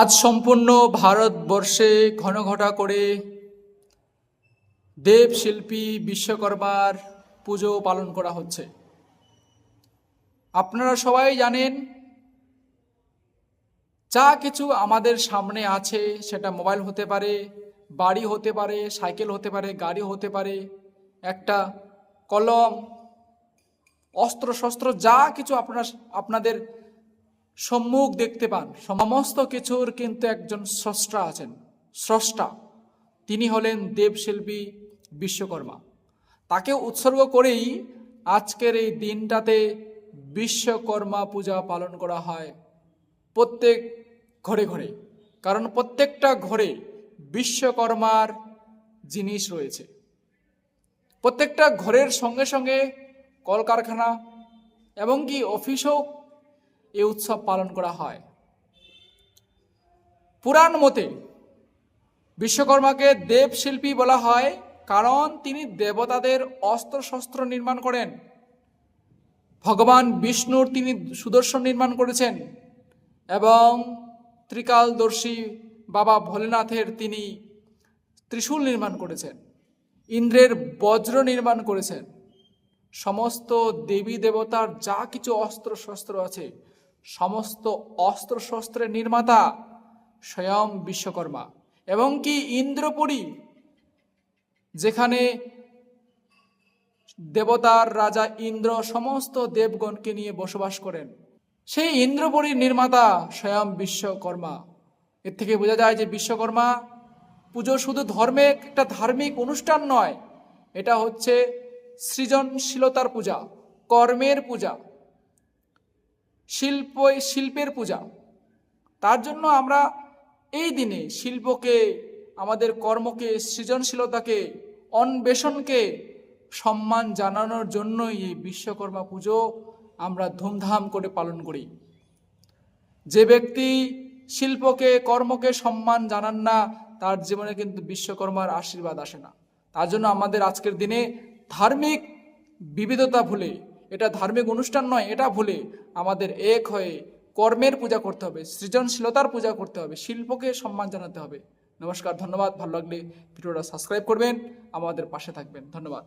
আজ সম্পূর্ণ ভারতবর্ষে ঘন ঘটা করে দেব শিল্পী বিশ্বকর্মার পুজো পালন করা হচ্ছে। আপনারা সবাই জানেন, যা কিছু আমাদের সামনে আছে সেটা মোবাইল হতে পারে, বাড়ি হতে পারে, সাইকেল হতে পারে, গাড়ি হতে পারে, একটা কলম অস্ত্র শস্ত্র যা কিছু আপনারা আপনাদের সম্মুখ দেখতে পান। সমস্ত কিছুর কিন্তু একজন স্রষ্টা আছেন। স্রষ্টা, তিনি হলেন দেবশিল্পী বিশ্বকর্মা। তাকে উৎসর্গ করেই আজকের এই দিনটাতে বিশ্বকর্মা পূজা পালন করা হয় প্রত্যেক ঘরে ঘরে। কারণ প্রত্যেকটা ঘরে বিশ্বকর্মার জিনিস রয়েছে। প্রত্যেকটা ঘরের সঙ্গে সঙ্গে কলকারখানা এবং কি অফিসও এই উৎসব পালন করা হয়। পুরাণ মতে বিশ্বকর্মাকে দেবশিল্পী বলা হয় কারণ তিনি দেবতাদের অস্ত্র শস্ত্র নির্মাণ করেন। ভগবান বিষ্ণুর তিনি সুদর্শন নির্মাণ করেছেন এবং ত্রিকালদর্শী বাবা ভোলেনাথের তিনি ত্রিশূল নির্মাণ করেছেন, ইন্দ্রের বজ্র নির্মাণ করেছেন। সমস্ত দেবী দেবতার যা কিছু অস্ত্র শস্ত্র আছে সমস্ত অস্ত্র শস্ত্রের নির্মাতা স্বয়ং বিশ্বকর্মা এবং কি ইন্দ্রপুরী, যেখানে দেবতার রাজা ইন্দ্র সমস্ত দেবগণকে নিয়ে বসবাস করেন, সেই ইন্দ্রপুরীর নির্মাতা স্বয়ং বিশ্বকর্মা। এর থেকে বোঝা যায় যে বিশ্বকর্মা পুজো শুধু ধর্মে একটা ধার্মিক অনুষ্ঠান নয়, এটা হচ্ছে সৃজনশীলতার পূজা, কর্মের পূজা। শিল্প, শিল্পের পূজা। তার জন্য আমরা এই দিনে শিল্পকে, আমাদের কর্মকে, সৃজনশীলতাকে, অন্বেষণকে সম্মান জানানোর জন্যই এই বিশ্বকর্মা পুজো আমরা ধুমধাম করে পালন করি। যে ব্যক্তি শিল্পকে, কর্মকে সম্মান জানান না, তার জীবনে কিন্তু বিশ্বকর্মার আশীর্বাদ আসে না। তার জন্য আমাদের আজকের দিনে ধার্মিক বিবিধতা ভুলে এটা ধার্মিক অনুষ্ঠান নয়, এটা ভুলে আমাদের এক হয়ে কর্মের পূজা করতে হবে, সৃজনশীলতার পূজা করতে হবে, শিল্পকে সম্মান জানাতে হবে। নমস্কার, ধন্যবাদ, ভালো লাগলে ভিডিওটা সাবস্ক্রাইব করবেন, আমাদের পাশে থাকবেন, ধন্যবাদ।